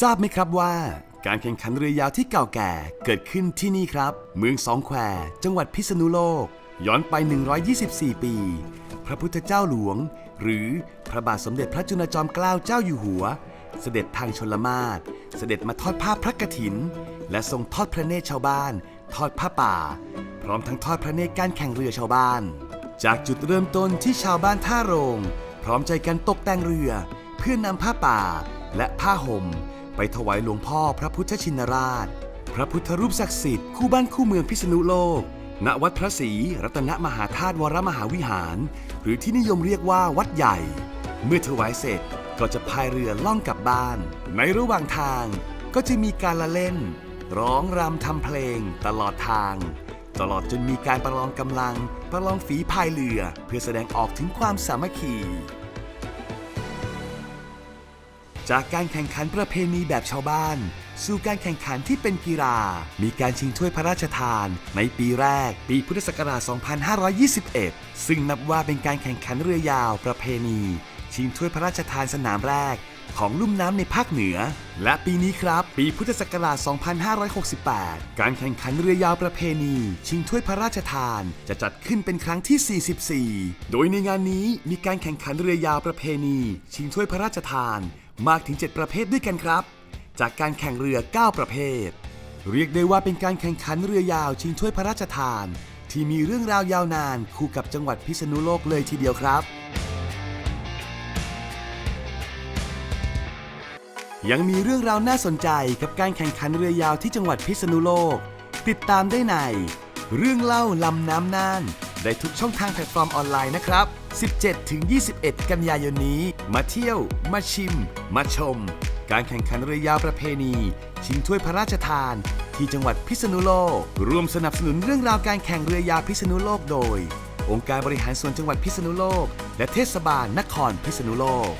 ทราบไหมครับว่า การแข่งขันเรือยาวที่เก่าแก่เกิดขึ้นที่นี่ครับ เมืองสองแคว จังหวัดพิษณุโลก ย้อนไป 124 ปี พระพุทธเจ้าหลวง หรือพระบาทสมเด็จพระจุลจอมเกล้าเจ้าอยู่หัว เสด็จทางชนละมาศเสด็จมาทอดผ้าพระกฐิน และทรงทอดพระเนตรชาวบ้าน ทอดผ้าป่า พร้อมทั้งทอดพระเนตรการแข่งเรือชาวบ้าน จากจุดเริ่มต้นที่ชาวบ้านท่าโรง พร้อมใจกันตกแต่งเรือ เพื่อนนำผ้าป่า และผ้าห่ม ไปถวายหลวงพ่อพระพุทธชินราช พระพุทธรูปศักดิ์สิทธิ์คู่บ้านคู่เมืองพิษณุโลก ณวัดพระศรีรัตนมหาธาตุวรมหาวิหาร หรือที่นิยมเรียกว่าวัดใหญ่ เมื่อถวายเสร็จก็จะพายเรือล่องกลับบ้าน ในระหว่างทางก็จะมีการละเล่น ร้องรำทำเพลงตลอดทาง ตลอดจนมีการประลองกำลัง ประลองฝีพายเรือ เพื่อแสดงออกถึงความสามัคคี จากการแข่งขันประเพณีแบบชาวบ้าน สู่การแข่งขันที่เป็นกีฬา มีการชิงถ้วยพระราชทาน ในปีแรก ปีพุทธศักราช 2521 ซึ่งนับว่าเป็นการแข่งขันเรือยาวประเพณี ชิงถ้วยพระราชทานสนามแรก ของลุ่มน้ำในภาคเหนือ และปีนี้ครับ ปีพุทธศักราช 2568 การแข่งขันเรือยาวประเพณี ชิงถ้วยพระราชทาน จะจัดขึ้นเป็นครั้งที่ 44 โดยในงานนี้มีการแข่งขันเรือยาวประเพณี ชิงถ้วยพระราชทาน มากถึง 7 ประเภทด้วยกันครับ จากการแข่งเรือ 9 ประเภท เรียกได้ว่าเป็นการแข่งขันเรือยาวชิงถ้วยพระราชทาน ที่มีเรื่องราวยาวนานคู่กับจังหวัดพิษณุโลกเลยทีเดียวครับ ยังมีเรื่องราวน่าสนใจกับการแข่งขันเรือยาวที่จังหวัดพิษณุโลก ติดตามได้ใน เรื่องเล่าลำน้ำน่าน ได้ทุกช่องทางแพลตฟอร์มออนไลน์นะครับ 17-21 กันยายนนี้ มาเที่ยว มาชิม มาชม การแข่งขันเรือยาวประเพณี ชิงถ้วยพระราชทาน ที่จังหวัดพิษณุโลกร่วมสนับสนุนเรื่องราวการแข่งเรือยาวพิษณุโลกโดย องค์การบริหารส่วนจังหวัดพิษณุโลก และเทศบาลนครพิษณุโลก